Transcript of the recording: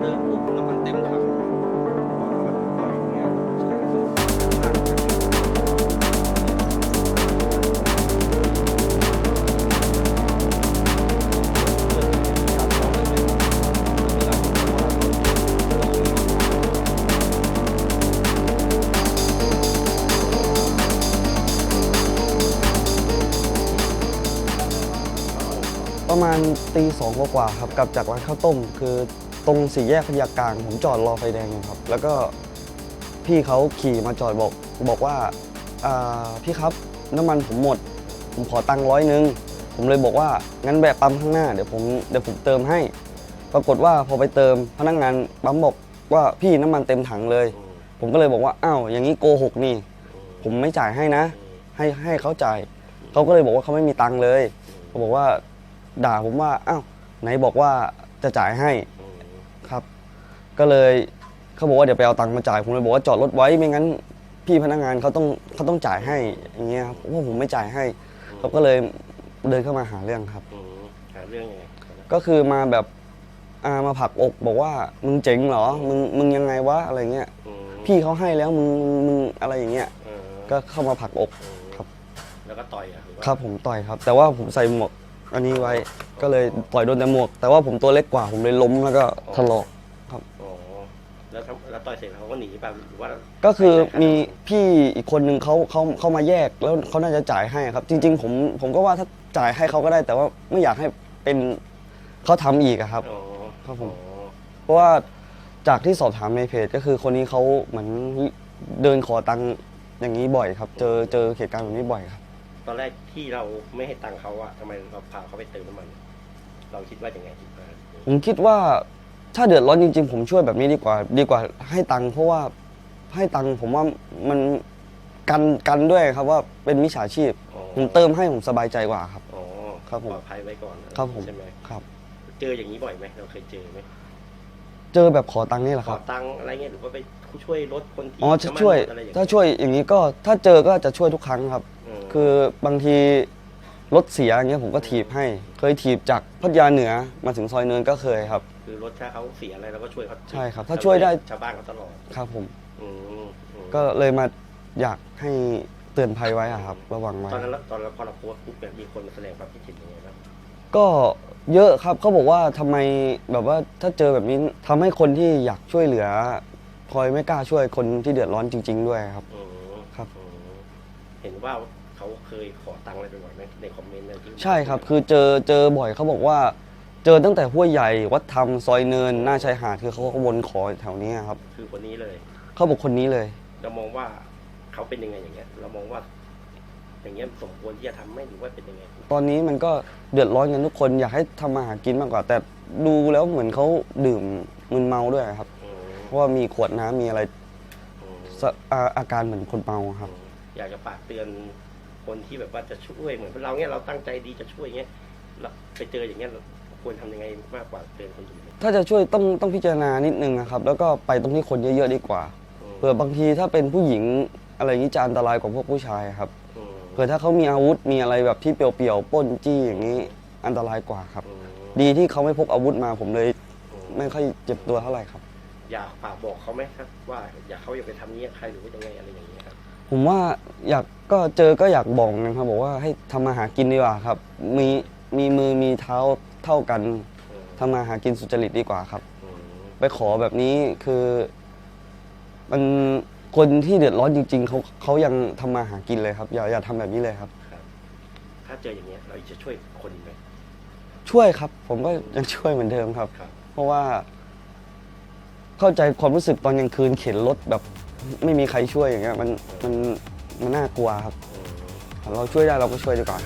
เติมปุ๊บน้ำมันเต็มถังมันปล่อยอย่างเงี้ยใช่ครับประมาณตีสองกว่าๆครับกลับจากร้านข้าวต้มคือ ตรงสี่แยกพญากลางผมจอดรอไฟแดงอยู่ครับ แล้วก็พี่เขาขี่มาจอดบอกบอกว่าอ่าพี่ครับน้ำมันผมหมด ผมขอตังค์ร้อยหนึ่งผมเลยบอกว่างั้นแวะปั๊มข้างหน้าเดี๋ยวผมเดี๋ยวผมเติมให้ ปรากฏว่าพอไปเติมพนักงานปั๊มบอกว่าพี่น้ำมันเต็มถังเลย ผมก็เลยบอกว่าอ้าวอย่างนี้โกหกนี่ ผมไม่จ่ายให้นะ ให้ให้เขาจ่ายเขาก็เลยบอกว่าเขาไม่มีตังค์เลยเขาบอกว่าด่าผมว่าอ้าวไหนบอกว่าจะจ่ายให้ ก็เลยเขาบอกว่าเดี๋ยวไปเอาตังค์มาจ่ายผมเลยบอกว่าจอดรถไว้ไม่งั้นพี่พนักงานเขาต้องเขาต้องจ่ายให้อย่างเงี้ยครับเพราะว่าผมไม่จ่ายให้เขาก็เลยเดินเข้ามาหาเรื่องครับ อืมหาเรื่องยังไงก็คือมาแบบอ่ามาผลักอกบอกว่ามึงเจ๋งเหรอมึงมึงยังไงวะอะไรเงี้ยอืมพี่เขาให้แล้วมึงมึงอะไรอย่างเงี้ยเออก็เข้ามาผลักอกอืมครับ แล้วก็ต่อยอะหอว่าครับผมต่อยครับ แต่ว่าผมใส่หมวกอันนี้ไว้ก็เลยต่อยโดนแต่หมวก แต่ว่าผมตัวเล็กกว่าผมเลยล้มแล้วก็ถลอกอ๋อ แล้วทำแล้วต่อยเสร็จเขาก็หนีไปหรือว่าก็คือมีพี่อีกคนนึงเขาเขาเขามาแยกแล้วเขาน่าจะจ่ายให้ครับ จริง ๆ ผมผมก็ว่าถ้าจ่ายให้เขาก็ได้ แต่ว่าไม่อยากให้เป็นเขาทำอีกอะครับ อ๋อครับผม อ๋อเพราะว่าจากที่สอบถามในเพจก็คือคนนี้เขาเหมือนเดินขอตังค์อย่างนี้บ่อยครับ เจอเจอเหตุการณ์แบบนี้บ่อยครับ ตอนแรกที่เราไม่ให้ตังค์เขาอะทำไมเราพาเขาไปเติมน้ำมัน เราคิดว่าอย่างไงคิดว่าผมคิดว่า ถ้าเดือดร้อนจริง ๆ ผมช่วยแบบนี้ดีกว่า ดีกว่าให้ตังค์เพราะว่าให้ตังค์ผมว่ามันกันกันด้วยครับว่าเป็นมิจฉาชีพ อ๋อผมเติมให้ผมสบายใจกว่าครับ อ๋อครับผมปลอดภัยไว้ก่อนครับผม ใช่ไหมครับ เจออย่างนี้บ่อยไหมเราเคยเจอไหมเจอแบบขอตังค์นี่แหละขคอรับตังค์อะไรเงี้ยหรือว่าไปช่วยรถคนที่อ๋อจะช่วยน้ำมันอะไรอย่างถ้าเงี้ยช่วยอย่างนี้ก็ถ้าเจอก็จะช่วยทุกครั้งครับ มคือบางที รถเสียอย่างเงี้ยผมก็ถีบให้ เคยถีบจากพัทยาเหนือมาถึงซอยเนินก็เคยครับ คือรถถ้าเขาเสียอะไรเราก็ช่วยเขาใช่ครับถ้าช่วยได้ ชาวบ้านเขาตลอดครับผม อืมอืมก็เลยมาอยากให้เตือนภัยไว้อะครับ ระวังไว้ ตอนนั้นเราตอนเราพอเราโพสต์ปุ๊บเนี่ยมีคนมาแสดงความคิดเห็นยังไงบ้างก็เยอะครับเขาบอกว่าทำไมแบบว่าถ้าเจอแบบนี้ทำให้คนที่อยากช่วยเหลือคอยไม่กล้าช่วยคนที่เดือดร้อนจริง ๆ ด้วยครับ อืมครับ อืมเห็นว่า เขาเคยขอตังค์อะไรไปบ่อยไหมในคอมเมนต์อะไรที่ใช่ครับ คือเจอเจอบ่อยเขาบอกว่า เจอตั้งแต่ห้วยใหญ่วัดธรรมซอยเนิน หน้าชายหาดคือเขาก็วนขอแถวนี้ครับ คือคนนี้เลย เขาบอกคนนี้เลย เรามองว่าเขาเป็นยังไงอย่างเงี้ย เรามองว่า อย่างเงี้ยสมควรที่จะทำไหมหรือว่าเป็นยังไง ตอนนี้มันก็เดือดร้อนกันทุกคนอยากให้ทำมาหากินมากกว่า แต่ดูแล้วเหมือนเขาดื่มมึนเมาด้วยครับ อืมเพราะว่ามีขวดน้ำมีอะไรอืมสะอาอาการเหมือนคนเมาครับ อยากจะฝากเตือน คนที่แบบว่าจะช่วยเหมือนเราเนี้ยเราตั้งใจดีจะช่วยเงี้ยเราไปเจออย่างเงี้ยเราควรทำยังไงมากกว่าเตือนคนอื่นถ้าจะช่วยต้องต้องพิจารณานิดนึงนะครับ แล้วก็ไปตรงที่คนเยอะๆดีกว่าอืมเผื่อบางทีถ้าเป็นผู้หญิงอะไรอย่างนี้จะอันตรายกว่าพวกผู้ชายครับอืมเผื่อถ้าเขามีอาวุธมีอะไรแบบที่เปลี่ยวๆปล้นจี้อย่างนี้อันตรายกว่าครับอืมดีที่เขาไม่พกอาวุธมาผมเลยอืมไม่ค่อยเจ็บตัวเท่าไหร่ครับ อยากฝากบอกเขาไหมครับว่า อยากเขาอย่าไปทำนี้กับใครหรือว่ายังไงอะไรอย่างเงี้ยครับ ผมว่าอยากก็เจอก็อยากบอกนะครับ บอกว่าให้ทำมาหากินดีกว่าครับ มีมีมือมีเท้าเท่ากันอืมทำมาหากินสุจริตดีกว่าครับอืมไปขอแบบนี้คือมันคนที่เดือดร้อนจริง ๆเขาเขายังทำมาหากินเลยครับ อย่าอย่าทำแบบนี้เลยครับครับ ถ้าเจออย่างเงี้ยเราจะช่วยคนไหมช่วยครับ ผมก็ยังช่วยเหมือนเดิมครับ ครับ เพราะว่า เข้าใจความรู้สึกตอนกลางคืนเข็นรถแบบ ไม่มีใครช่วยอย่างเงี้ยมันมันมันน่ากลัวครับอืมเราช่วยได้เราก็ช่วยดีกว่า